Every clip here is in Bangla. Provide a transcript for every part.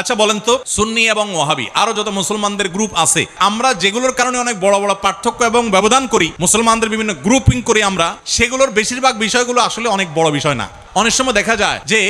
আচ্ছা বলেন তো, সুন্নি এবং ওহাবি আরও যত মুসলমানদের গ্রুপ আছে, আমরা যেগুলোর কারণে অনেক বড় বড় পার্থক্য এবং ব্যবধান করি, মুসলমানদের বিভিন্ন গ্রুপিং করি আমরা, সেগুলোর বেশিরভাগ বিষয়গুলো আসলে অনেক বড় বিষয় না। অনেক সময় দেখা যায় যে,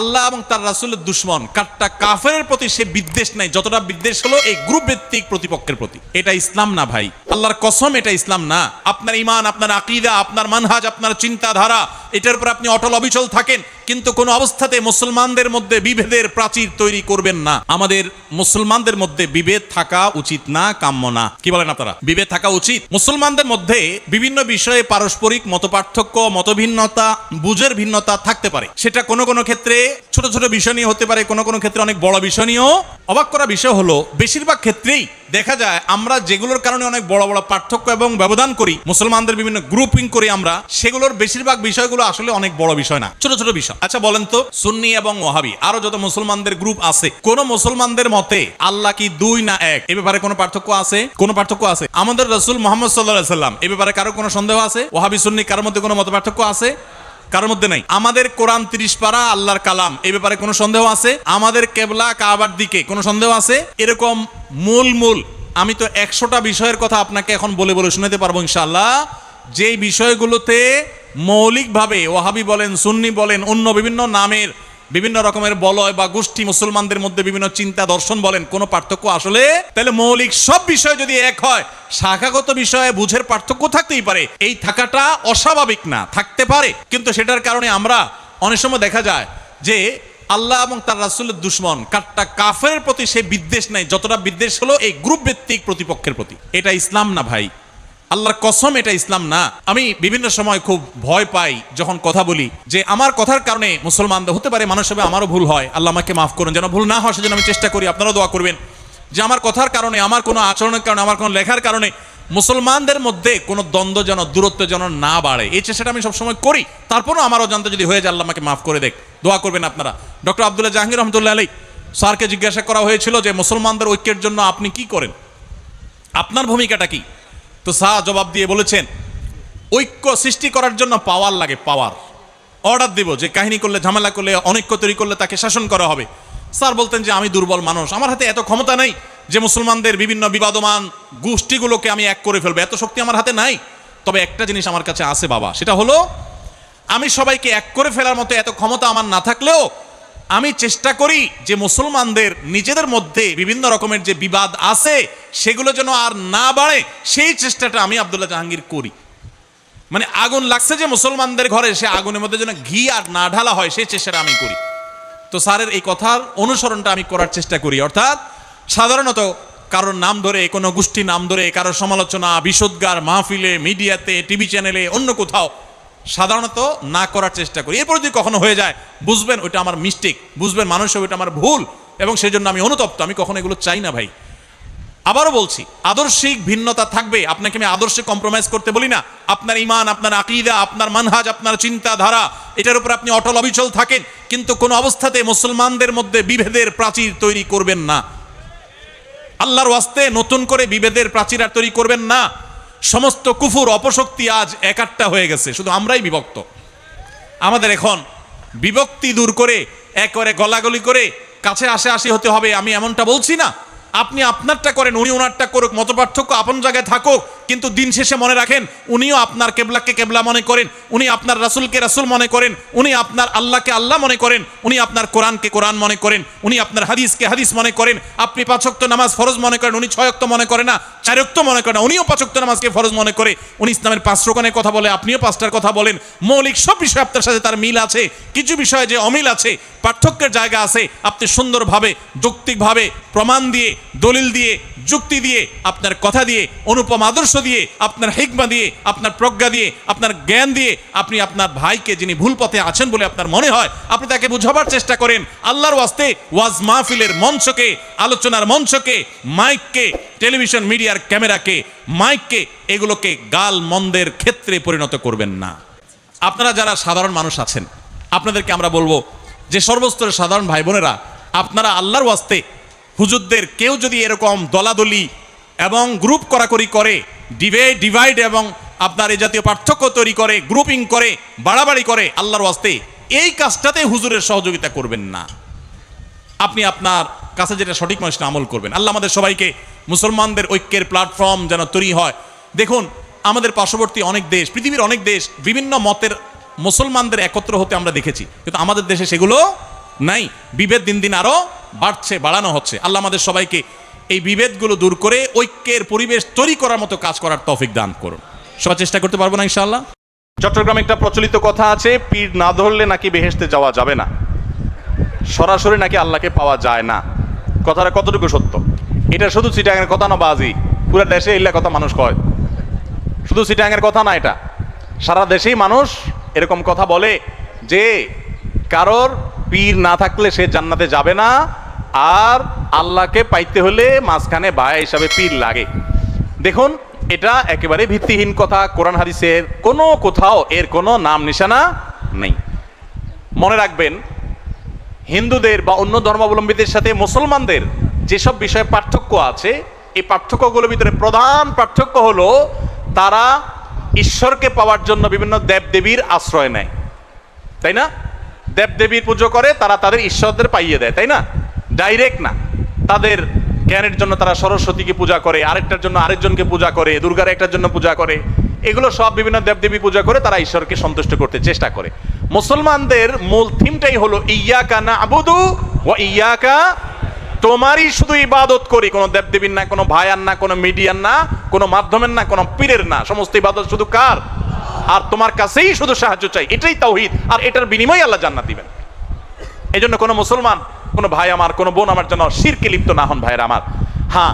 আল্লাহ এবং তার রাসুলের দুশ্মন কাটটা কাফের প্রতি সে বিদ্বেষ নাই, যতটা বিদ্বেষ হলো এই গ্রুপ ভিত্তিক প্রতিপক্ষের প্রতি। এটা ইসলাম না ভাই। আল্লাহর কসম, এটা ইসলাম না। আপনার ইমান আপনার আকিদা, আপনার মানহাজ, আপনার চিন্তাধারা, এটার উপর আপনি অটল অবিচল থাকেন, কিন্তু কোন অবস্থাতে মুসলমানদের মধ্যে বিভেদের প্রাচীর তৈরি করবেন না। আমাদের মুসলমানদের মধ্যে বিভেদ থাকা উচিত না, কাম্য না। কি বলেন আপনারা? বিভেদ থাকা উচিত। মুসলমানদের মধ্যে বিভিন্ন বিষয়ে পারস্পরিক মতপার্থক্য, মতভিন্নতা, বুঝের ভিন্নতা থাকতে পারে। সেটা কোনো কোনো ক্ষেত্রে ছোট ছোট বিষয় নিয়ে হতে পারে, কোনো কোনো ক্ষেত্রে অনেক বড় বিষয় নিয়েও অবাক করা বিষয় হলো, বেশিরভাগ ক্ষেত্রেই দেখা যায় আমরা যেগুলোর কারণে অনেক বড় বড় পার্থক্য এবং ব্যবধান করি, মুসলমানদের বিভিন্ন গ্রুপিং করি আমরা, সেগুলোর বেশিরভাগ বিষয়গুলো আসলে অনেক বড় বিষয় না, ছোট ছোট বিষয়। আচ্ছা বলেন তো, সুন্নি এবং ওহাবি আরও যত মুসলমানদের গ্রুপ আছে, কোন মুসলমানদের মতে আল্লাহ কি দুই না এক? এ ব্যাপারে কোনো পার্থক্য আছে? কোনো পার্থক্য আছে? আমাদের রসুল মোহাম্মদ সাল্লাহ সাল্লাম এ ব্যাপারে কারও কোনো সন্দেহ আছে? ওহাবি সুন্নি, কারোর মধ্যে কোনো মত পার্থক্য আছে? কারোর মধ্যে নাই। আমাদের কোরআন তিরিশ পারা আল্লাহর কালাম, এ ব্যাপারে কোনো সন্দেহ আছে? আমাদের কেবলা কাবার দিকে কোনো সন্দেহ আছে? এরকম মূল মূল, আমি তো একশোটা বিষয়ের কথা আপনাকে এখন বলে বলে শুনাতে পারব ইনশাল্লাহ যে বিষয়গুলোতে মৌলিকভাবে ওহাবি বলেন, সুন্নি বলেন, অন্য বিভিন্ন নামের বিভিন্ন রকমের বলয় বা গোষ্ঠী মুসলমানদের মধ্যে বিভিন্ন চিন্তা দর্শন বলেন, কোনো পার্থক্য আসলে? তাহলে মৌলিক সব বিষয় যদি এক হয়, শাখাগত বিষয়ে বুঝের পার্থক্য থাকতেই পারে। এই থাকাটা অস্বাভাবিক না, থাকতে পারে। কিন্তু সেটার কারণে আমরা অনেক সময় দেখা যায় যে আল্লাহ এবং তার রাসুলের দুশ্মন কাটটা কাফের প্রতি সে বিদ্বেষ নাই, যতটা বিদ্বেষ হলো এই গ্রুপ ভিত্তিক প্রতিপক্ষের প্রতি। এটা ইসলাম না ভাই। আল্লাহর কসম, এটা ইসলাম না। আমি বিভিন্ন সময় খুব ভয় পাই যখন কথা বলি যে আমার কথার কারণে মুসলমানদের হতে পারে, মানুষ হবে আমারও ভুল হয়। আল্লাহ আমাকে মাফ করুন, যেন ভুল না হয় সেজন্য আমি চেষ্টা করি, আপনারাও দোয়া করবেন যে আমার কথার কারণে, আমার কোনো আচরণের কারণে, আমার কোনো লেখার কারণে মুসলমানদের মধ্যে কোনো দ্বন্দ্ব যেন, দূরত্ব যেন না বাড়ে। এই চেষ্টাটা আমি সবসময় করি। তারপরও আমার অজান্তে যদি হয়ে যায়, আল্লাহ আমাকে মাফ করে দেখ। দোয়া করবেন আপনারা। ডক্টর আবদুল্লাহ জাহাঙ্গীর রহমতুল্লাহ আলী স্যারকে জিজ্ঞাসা করা হয়েছিল যে মুসলমানদের ঐক্যের জন্য আপনি কি করেন? আপনার ভূমিকাটা কি? তো শাহ জবাব দিয়ে বলেছেন, ঐক্য সৃষ্টি করার জন্য পাওয়ার লাগে পাওয়ার। অর্ডার দেব যে কাহিনী করলে, ঝামেলা করলে, অনৈক্য তৈরি করলে তাকে শাসন করা হবে। স্যার বলতেন যে, আমি দুর্বল মানুষ। আমার হাতে এত ক্ষমতা নেই যে মুসলমানদের বিভিন্ন বিবাদমান গোষ্ঠীগুলোকে আমি এক করে ফেলব। এত শক্তি আমার হাতে নাই। তবে একটা জিনিস আমার কাছে আছে বাবা, সেটা হলো, আমি সবাইকে এক করে ফেলার মতো এত ক্ষমতা আমার না থাকলেও আমি চেষ্টা করি যে মুসলমানদের নিজেদের মধ্যে বিভিন্ন রকমের যে বিবাদ আছে, সেগুলো যেন আর না বাড়ে, সেই চেষ্টাটা আমি আবদুল্লাহ জাহাঙ্গীর করি। মানে আগুন লাগছে যে মুসলমানদের ঘরে, সে আগুনের মধ্যে যেন ঘি আর না ঢালা হয়, সেই চেষ্টাটা আমি করি। তো স্যারের এই কথার অনুসরণটা আমি করার চেষ্টা করি, অর্থাৎ সাধারণত কারোর নাম ধরে, কোনো গোষ্ঠী নাম ধরে, কারোর সমালোচনা বিশোদ্গার মাহফিলে, মিডিয়াতে, টিভি চ্যানেলে, অন্য কোথাও সাধারণত না করার চেষ্টা করি। এরপর যদি কখনো হয়ে যায়, বুঝবেন ওইটা আমার মিস্টেক বুঝবেন মানুষ ওইটা আমার ভুল, এবং সেই জন্য আমি অনুতপ্ত, আমি কখনো এগুলো চাই না ভাই। আবারও বলছি, আদর্শিক ভিন্নতা থাকবে, আপনাকে আমি আদর্শে কম্প্রোমাইজ করতে বলি না। আপনার ইমান আপনার আকিদা, আপনার মানহাজ, আপনার চিন্তাধারা, এটার উপর আপনি অটল অবিচল থাকেন, কিন্তু কোন অবস্থাতে মুসলমানদের মধ্যে বিভেদের প্রাচীর তৈরি করবেন না। আল্লাহর ওয়াস্তে নতুন করে বিভেদের প্রাচীর আর তৈরি করবেন না। সমস্ত কুফুর অপশক্তি আজ একাট্টা হয়ে গেছে, শুধু আমরাই বিভক্ত। আমাদের এখন বিভক্তি দূর করে, একবারে গলাগলি করে, কাছে আসে আসি হতে হবে, আমি এমনটা বলছি না। আপনি আপনারটা করেন, উনি ওনারটা করুক মত পার্থক্য আপন জায়গায় থাকুক কিন্তু দিন শেষে মনে রাখেন, উনিও আপনার কেবলাকে কেবলা মনে করেন, উনি আপনার রাসুলকে রাসুল মনে করেন, উনি আপনার আল্লাহকে আল্লাহ মনে করেন, উনি আপনার কোরআনকে কোরআন মনে করেন, উনি আপনার হাদিসকে হাদিস মনে করেন, আপনি পাঁচক্ত নামাজ ফরজ মনে করেন, উনি ছয়ক্ত মনে করে না চারক্ত মনে করেন না, উনিও পাঁচক্ত নামাজকে ফরজ মনে করে, উনি ইসলামের পাঁচ রোকনের কথা বলে, আপনিও পাঁচটার কথা বলেন, মৌলিক সব বিষয় আপনার সাথে তার মিল আছে, কিছু বিষয়ে যে অমিল আছে, পার্থক্যের জায়গা আছে, আপনি সুন্দরভাবে, যৌক্তিকভাবে প্রমাণ দিয়ে, দলিল দিয়ে যুক্তি দিয়ে, আপনার কথা দিয়ে, অনুপম আদর্শ দিয়ে, আপনার হিকমা দিয়ে, আপনার প্রজ্ঞা দিয়ে, আপনার জ্ঞান দিয়ে আপনি আপনার ভাইকে যিনি ভুল পথে আছেন বলে আপনার মনে হয়, আপনি তাকে বুঝাবার চেষ্টা করেন। আল্লাহর ওয়াস্তে ওয়াজ মাহফিলের মঞ্চকে, আলোচনার মঞ্চকে, মাইককে, টেলিভিশন মিডিয়ার ক্যামেরাকে, মাইককে, এগুলোকে গাল মন্দের ক্ষেত্রে পরিণত করবেন না। আপনারা যারা সাধারণ মানুষ আছেন, আপনাদেরকে আমরা বলব যে সর্বস্তরের সাধারণ ভাই বোনেরা, আপনারা আল্লাহর ওয়াস্তে হুজুরদের কেউ যদি এরকম দলাদলি এবং গ্রুপ করাকরি করে ডিভে ডিভাইড এবং আপনার এই জাতীয় পার্থক্য তৈরি করে, গ্রুপিং করে, বাড়াবাড়ি করে আল্লাহর ওয়াস্তে, এই কাজটাতে হুজুরের সহযোগিতা করবেন না। আপনি আপনার কাছে যেটা সঠিক মানুষ আমল করবেন। আল্লাহ আমাদের সবাইকে মুসলমানদের ঐক্যের প্ল্যাটফর্ম যেন তৈরি হয়। দেখুন, আমাদের পার্শ্ববর্তী অনেক দেশ, পৃথিবীর অনেক দেশ বিভিন্ন মতের মুসলমানদের একত্র হতে আমরা দেখেছি। কিন্তু আমাদের দেশে সেগুলো নাই। বিভেদ দিন দিন আরও বাড়ছে, বাড়ানো হচ্ছে। আল্লাহ আমাদের সবাইকে এই বিভেদগুলো দূর করে ঐক্যের পরিবেশ তৈরি করার মতো কাজ করার তৌফিক দান করুন। সবাই চেষ্টা করতে পারব না, ইনশাআল্লাহ? চট্টগ্রামে একটা প্রচলিত কথা আছে, পীর না ধরলে নাকি বেহেশতে যাওয়া যাবে না। সরাসরি নাকি আল্লাহকে পাওয়া যায় না। কথাটা কতটুকু সত্য? এটা শুধু চিটাঙের কথা না, বাজি। পুরো দেশে এলে কথা মানুষ কয়। শুধু চিটাঙের কথা না এটা। সারা দেশেই মানুষ এরকম কথা বলে যে, কারোর পীর না থাকলে সে জান্নাতে যাবে না আর আল্লাহকে পাইতে হলে মাঝখানে বায়া হিসাবে পীর লাগে। দেখুন, এটা একেবারে ভিত্তিহীন কথা। কোরআন হাদিসের কোনো কোথাও এর কোনো নাম নিশানা নেই। মনে রাখবেন, হিন্দুদের বা অন্য ধর্মাবলম্বীদের সাথে মুসলমানদের যেসব বিষয়ে পার্থক্য আছে, এই পার্থক্যগুলোর ভিতরে প্রধান পার্থক্য হলো তারা ঈশ্বরকে পাওয়ার জন্য বিভিন্ন দেবদেবীর আশ্রয় নেয়। তাই না? দেবদেবীর পুজো করে, তারা তাদের ঈশ্বরদের পাইয়ে দেয়, তাই না? ডাইরেক্ট না। তাদের জ্ঞানের জন্য তারা সরস্বতীকে পূজা করে, আরেকটার জন্য আরেকজনকে পূজা করে, দুর্গার একটার জন্য পূজা করে। এগুলো সব বিভিন্ন দেবদেবী পূজা করে তারা ঈশ্বরকে সন্তুষ্ট করতে চেষ্টা করে। মুসলমানদের মূল থিমটাই হলো ইয়াকা না আবুদু ও ইয়াকা তোমারই শুধু ইবাদত করি। কোনো দেবদেবীর না, কোনো ভাইয়ার না, কোনো মিডিয়ার না, কোনো মাধ্যমের না, কোনো পীরের না। সমস্ত ইবাদত শুধু কার? আর তোমার কাছেই শুধু সাহায্য চাই। এটাই তাওহিদ। আর এটার বিনিময়ে আল্লাহ জান্নাত দিবেন। এই জন্য কোনো মুসলমান কোনো ভাই আমার, কোনো বোন আমার জন্য শিরকে লিপ্ত না হন ভাইয়ের আমার। হ্যাঁ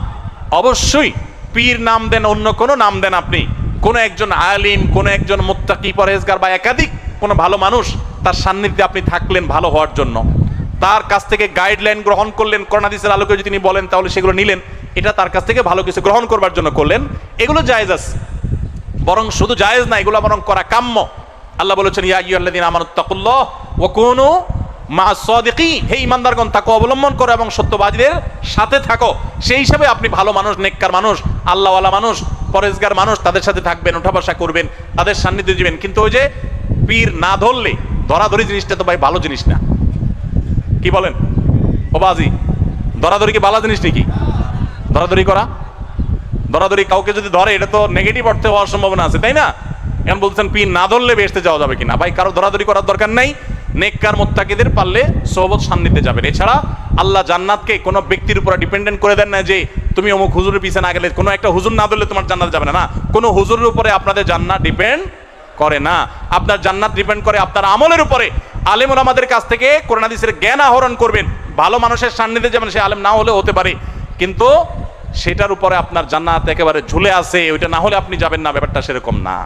অবশ্যই পীর নাম দেন অন্য কোনো নাম দেন আপনি। কোনো একজন আলিম, কোনো একজন মুত্তাকি পরেজগার বা একাধিক কোনো ভালো মানুষ তার সান্নিধ্যে আপনি থাকলেন ভালো হওয়ার জন্য। তার কাছ থেকে গাইডলাইন গ্রহণ করলেন করোনাদিসের আলোকে যদি তিনি বলেন, তাহলে সেগুলো নিলেন। এটা তার কাছ থেকে ভালো কিছু গ্রহণ করবার জন্য করলেন। এগুলো জায়েজ আছে। বরং শুধু জায়েজ না, এগুলো বরং করা কাম্য। আল্লাহ বলেছেন, ইয়া আইয়ুহাল্লাযীনা আমানুত্তাকুল্লাহ ওয়া কুনু মা সাদিকি, হে ইমানদারগণ, তাকে অবলম্বন করো এবং সত্যবাদীদের সাথে থাকো। সেই হিসাবে আপনি ভালো মানুষ, নেককার মানুষ, আল্লাহওয়ালা মানুষ, পরেজগার মানুষ, তাদের সাথে থাকবেন ওঠা বসা করবেন, তাদের সান্নিধ্য দিবেন কিন্তু ওই যে পীর না ধরলে, ধরাধরি জিনিসটা তো ভাই ভালো জিনিস না। কি বলেন? ও বাজি, ধরাধরি কি ভালো জিনিস নাকি? ধরাধরি করা? ধরাধরি কাউকে যদি ধরে, এটা তো নেগেটিভ অর্থে হওয়ার সম্ভাবনা আছে, তাই না? এখন বলছেন পিন না ধরলে বেসতে যাওয়া যাবে কিনা? ভাই, কারও ধরাধরি করার দরকার নাই। নেককার মোত্তাকিদের পারলে সোহবত সান্নিধ্যে যাবেন। এছাড়া আল্লাহ জান্নাতকে কোনো ব্যক্তির উপর ডিপেন্ডেন্ট করে দেন না যে তুমি অমুক হুজুরের পিছনে না গেলে কোনো একটা হুজুর না ধরলে তোমার জান্নাত যাবে না। না, কোনো হুজুরের উপরে আপনাদের জান্নাত ডিপেন্ড করে না। আপনার জান্নাত ডিপেন্ড করে আপনার আমলের উপরে। আলেমুল আমাদের কাছ থেকে করোনাদিসের জ্ঞান আহরণ করবেন। ভালো মানুষের সান্নিধ্যে যেমন সে আলেম না হলে হতে পারে। কিন্তু সেটার উপরে আপনার জান্নাত একেবারে ঝুলে আছে, ওইটা না হলে আপনি যাবেন না, ব্যাপারটা সেরকম না।